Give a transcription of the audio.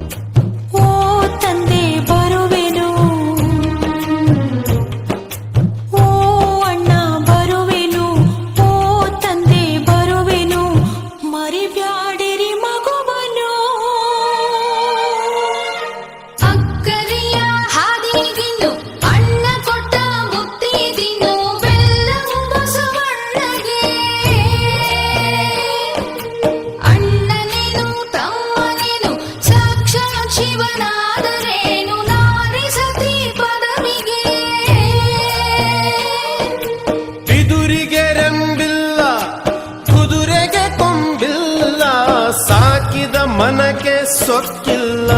you ರೆಂಬಿಲ್ಲ ಕುದುರೆಗೆ ಕೊಂಬಿಲ್ಲ ಸಾಕಿದ ಮನಕ್ಕೆ ಸೊಕ್ಕಿಲ್ಲ.